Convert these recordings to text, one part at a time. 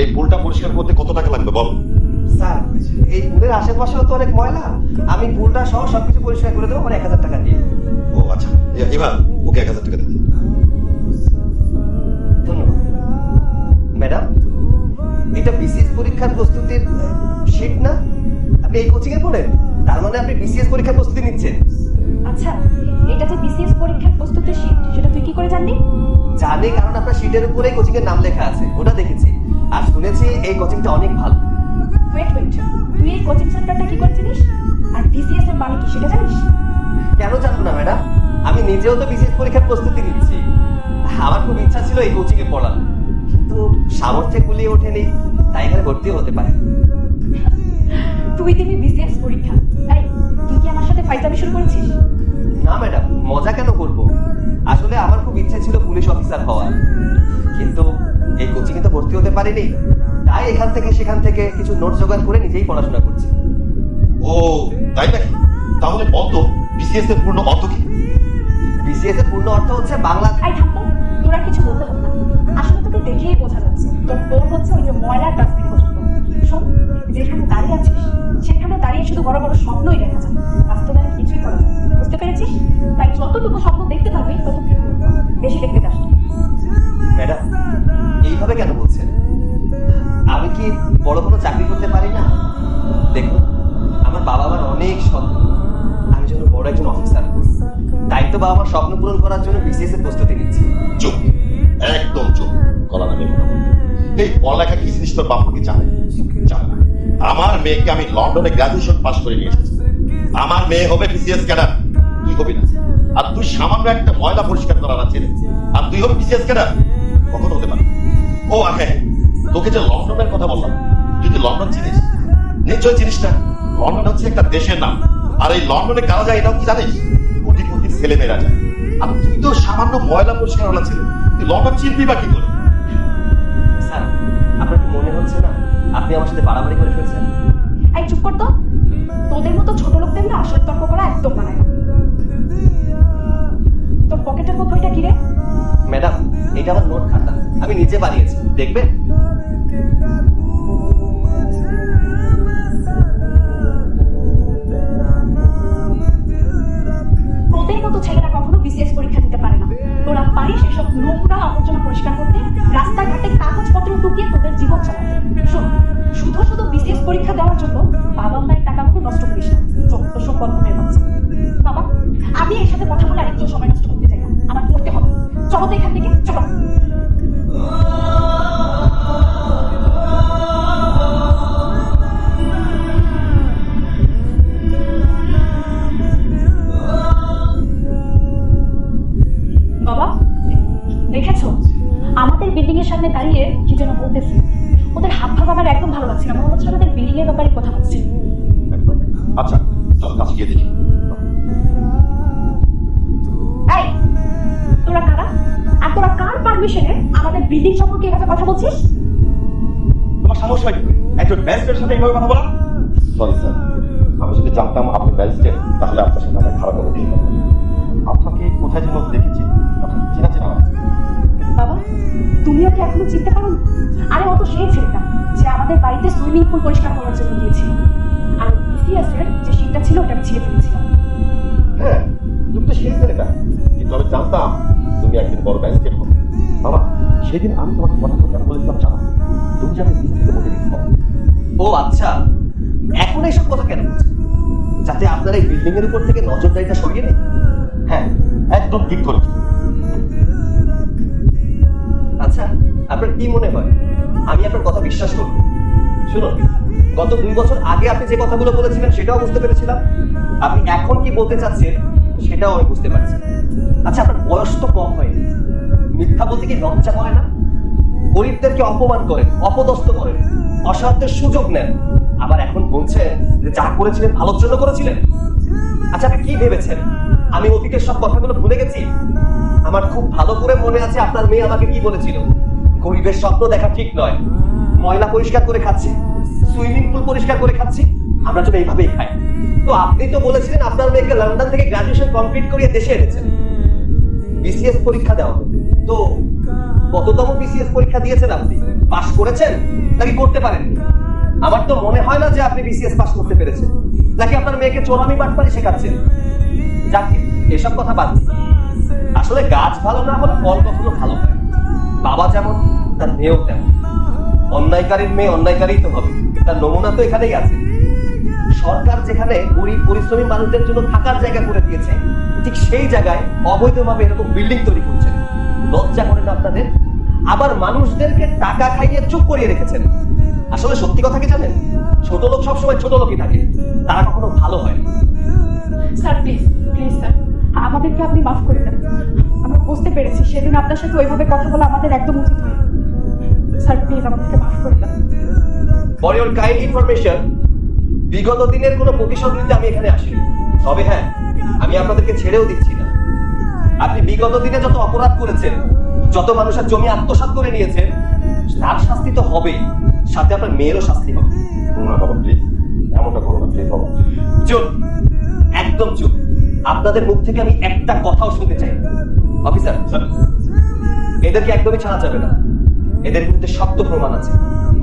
এই পুলটা পরিষ্কার করতে কত টাকা লাগবে বল? স্যার এই পুলের আশেপাশেও তো অনেক ময়লা। আমি পুলটা সহ সবকিছু পরিষ্কার করে দেবো মানে এক হাজার টাকা দিয়ে। ও আচ্ছা। এবার ওকে এক হাজার টাকা দিন ধন্যবাদ। ম্যাডাম এটা বিসিএস পরীক্ষার প্রস্তুতির শিট না? আপনি এই কোচিং এ পড়েন? তার মানে আপনি বিসিএস পরীক্ষার প্রস্তুতি নিচ্ছেন? আচ্ছা এটা যে বিসিএস পরীক্ষার প্রস্তুতির শীট সেটা তুই কি করে জানলি? জানি কারণ আপনার শিটের উপরেই কোচিং এর নাম লেখা আছে ওটা দেখেছি। আর শুনেছি এই কোচিংটা অনেক ভালো। ওয়েট ওয়েট তুই এই কোচিং সেন্টারটা কি করে চিনিস আর বিসিএস এর মানে কি সেটা জানিস? কেন জানব না ম্যাডাম? আমি নিজেও তো বিসিএস পরীক্ষার প্রস্তুতি নিচ্ছি। আমার খুব ইচ্ছা ছিল এই কোচিং এ পড়ার। কিন্তু সামর্থ্যে কুলিয়ে ওঠেনি তাই এখানে ভর্তিও হতে পারে। তুই দিবি বিসিএস পরীক্ষা। তাই তুই কি আমার সাথে ফাইজামি শুরু করেছিস? না ম্যাডাম মজা কেন করব? আসলে আমার খুব ইচ্ছে ছিল পুলিশ অফিসার হওয়ার। কিন্তু এই কোচিং এ তো ভর্তি হতে পারিনি। তাই এখান থেকে সেখান থেকে কিছু নোট জোগাড় করে নিজেই পড়াশোনা করছি। ও তাই নাকি? তাহলে বল তো বিসিএস এর পূর্ণ অর্থ কি? বিসিএস এর পূর্ণ অর্থ হচ্ছে বাংলা আই থাকতো তোর কিছু বলতে হবে না। আসলে তোকে দেখেই বোঝা যাচ্ছে। তোর তোর হচ্ছে ওই যে ময়লা ডাস্টবিন কেন বলছেন? আমি কি বড় কোনো চাকরি করতে পারি না? দেখুন, আমার বাবা আমার অনেক স্বপ্ন। আমি যেন বড় একজন অফিসার তো বাবা আমার স্বপ্ন পূরণ করার জন্য বিসিএস এর প্রস্তুতি নিচ্ছি। চুপ, একদম চুপ। কলা না এই পড়ালেখা কি জিনিস তোর বাপু কি জানে? আমার মেয়েকে আমি লন্ডনে গ্রাজুয়েশন পাস করে নিয়ে এসেছি। আমার মেয়ে হবে বিসিএস ক্যাডার তুই হবি না। আর তুই সামান্য একটা ময়লা পরিষ্কার করার আছে আর তুই হবে বিসিএস ক্যাডার কখন হতে পারে ও হ্যাঁ তোকে যে লন্ডনের কথা বললাম তুই কি লন্ডন চিনিস? নিশ্চয় চিনিস না। লন্ডন হচ্ছে একটা দেশের নাম। আর এই লন্ডনে কারা যায় এটাও কি জানিস? কোটি কোটি ছেলে মেয়েরা যায়। আর তুই তো সামান্য ময়লা পরিষ্কার করা ছেলে। তুই লন্ডন চিনবি বা কি করে? স্যার আপনার কি মনে হচ্ছে না আপনি আমার সাথে বাড়াবাড়ি করে ফেলছেন? এই চুপ কর তো। তোদের মতো ছোট লোকদের না আসলে তর্ক করা একদম মানায় তোর পকেটের মধ্যে ওইটা কি রে? ম্যাডাম এটা আমার নোট খাতা। আমি নিজে বানিয়েছি তোদের মতো ছেলেরা কখনো বিসিএস পরীক্ষা দিতে পারে না। তোরা আবর্জনা পরিষ্কার করতে, রাস্তাঘাটে কাগজপত্র জীবন শুধু পরীক্ষা দেওয়ার জন্য বাবা আমাদের বিল্ডিং এর সামনে দাঁড়িয়ে কি যেন বলতেছে। ওদের হাত ভাব আমার একদম ভালো লাগছে না। মনে হচ্ছে আমাদের বিল্ডিং এর ব্যাপারে কথা বলছে। আচ্ছা চল কাছে গিয়ে দেখি। এই তোরা কারা? আর তোরা কার পারমিশনে আমাদের বিল্ডিং সম্পর্কে এভাবে কথা বলছিস? তোমার সমস্যা কি? একজন ব্যারিস্টারের সাথে এইভাবে কথা বলা? সরি স্যার আমি যদি জানতাম আপনি ব্যারিস্টার তাহলে আপনার সাথে আমার খারাপ হবে আপনাকে কোথায় যেন দেখেছি। চেনা চেনা লাগছে। বাবা তুমিও কি এখনও চিনতে পারো? আরে ও তো সেই ছেলেটা যে আমাদের বাড়িতে সুইমিং পুল পরিষ্কার করার জন্য গিয়েছিল। আর বিসিএস এর যে শীটটা ছিল ওটা আমি ছিঁড়ে ফেলেছিলাম। হ্যাঁ তুমি তো সেই ছেলেটা। কিন্তু আমি জানতাম তুমি একদিন বড় ব্যারিস্টার হবে। বাবা সেদিন আমি তোমাকে কথা বলতে বলেছিলাম জানা? তুমি যাতে থেকে বলে দিতে ও আচ্ছা এখন এইসব কথা কেন বলছেন যাতে আপনার এই বিল্ডিং এর উপর থেকে নজরদারিটা সরিয়ে নেই। হ্যাঁ একদম ঠিক করেছ আপনার কি মনে হয়? আমি আপনার কথা বিশ্বাস করব। শুনুন, গত দুই বছর আগে আপনি যে কথাগুলো বলেছিলেন সেটাও বুঝতে পেরেছিলাম। আপনি এখন কি বলতে চাচ্ছেন সেটাও আমি বুঝতে পারছি। আচ্ছা আপনার বয়স তো কম হয়নি মিথ্যা বলতে কি লজ্জা করে না? গরিবদেরকে অপমান করেন, অপদস্থ করেন, অসাধ্যের সুযোগ নেন। আবার এখন বলছেন যে যা করেছিলেন ভালোর জন্য করেছিলেন। আচ্ছা আপনি কি ভেবেছেন? আমি অতীতের সব কথাগুলো ভুলে গেছি? আমার খুব ভালো করে মনে আছে আপনার মেয়ে আমাকে কি বলেছিল। গরিবের স্বপ্ন দেখা ঠিক নয়। ময়লা পরিষ্কার করে খাচ্ছি, সুইমিং পুল পরিষ্কার করে খাচ্ছি, আমরা তো এইভাবেই খাই। তো আপনি তো বলেছিলেন আপনার মেয়েকে লন্ডন থেকে গ্রাজুয়েশন কমপ্লিট করিয়ে দেশে এনেছেন। বিসিএস পরীক্ষা দেওয়া তো কততম বিসিএস পরীক্ষা দিয়েছেন আপনি? পাশ করেছেন? নাকি করতে পারেন আমার তো মনে হয় না যে আপনি বিসিএস পাস করতে পেরেছেন। নাকি আপনার মেয়েকে চোরামি বাটপারি শেখাচ্ছেন? যাকে, এসব কথা বাদ। আসলে গাছ ভালো না হলে ফল কখনো ভালো হয়। বাবা যেমন তার মেয়েও তেমন অন্যায়কারীর মেয়ে অন্যায়কারী তো হবে। তার নমুনা তো এখানেই আছে। সরকার যেখানে গরিব, পরিশ্রমী মানুষদের জন্য থাকার জায়গা করে দিয়েছে, ঠিক সেই জায়গায় অবৈধভাবে এরকম বিল্ডিং তৈরি করছেন। লজ্জা করেন আপনাদের? আবার মানুষদেরকে টাকা খাইয়ে চুপ করিয়ে রেখেছেন। আসলে সত্যি কথা কি জানেন? ছোট লোক সবসময় ছোট লোকই থাকে। তারা কখনো ভালো হয়। স্যার প্লিজ প্লিজ স্যার, আমাদেরকে আপনি মাফ করে দেন। আমরা বুঝতে পেরেছি, সেদিন আপনার সাথে ওইভাবে কথা বলা আমাদের একদম উচিত হয়নি। প্লিজ আমাদেরকে মাফ করে দেন ফর ইউর কাইন্ড ইনফরমেশন বিগত দিনের কোনো প্রতিশোধ নিতে আমি এখানে আসিনি। তবে হ্যাঁ আমি আপনাদেরকে ছেড়েও দিচ্ছি না। আপনি বিগত দিনে যত অপরাধ করেছেন যত মানুষের জমি আত্মসাৎ করে নিয়েছেন তার শাস্তি তো হবেই। সাথে আপনার মেয়েরও শাস্তি হবে। না বাবা প্লিজ এমনটা করো না প্লিজ বাবা। চুপ একদম চুপ আপনাদের মুখ থেকে আমি একটা কথাও শুনতে চাই অফিসার স্যার। এদেরকে একদমই ছাড়া যাবে না। এদের বিরুদ্ধে শক্ত প্রমাণ আছে।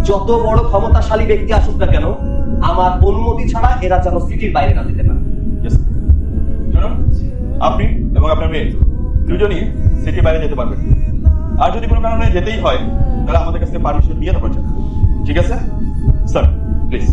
যত বড় ক্ষমতাশালী ব্যক্তি আসুক না কেন, আমার অনুমতি ছাড়া এরা যেন সিটির বাইরে না যেতে পারে। আপনি এবং আপনার মেয়ে দুজনই সিটি বাইরে যেতে পারবেন। আর যদি কোনো কারণে যেতেই হয়, তাহলে আমাদের কাছে পারমিশন নিয়ে তারপর ঠিক আছে? Sir please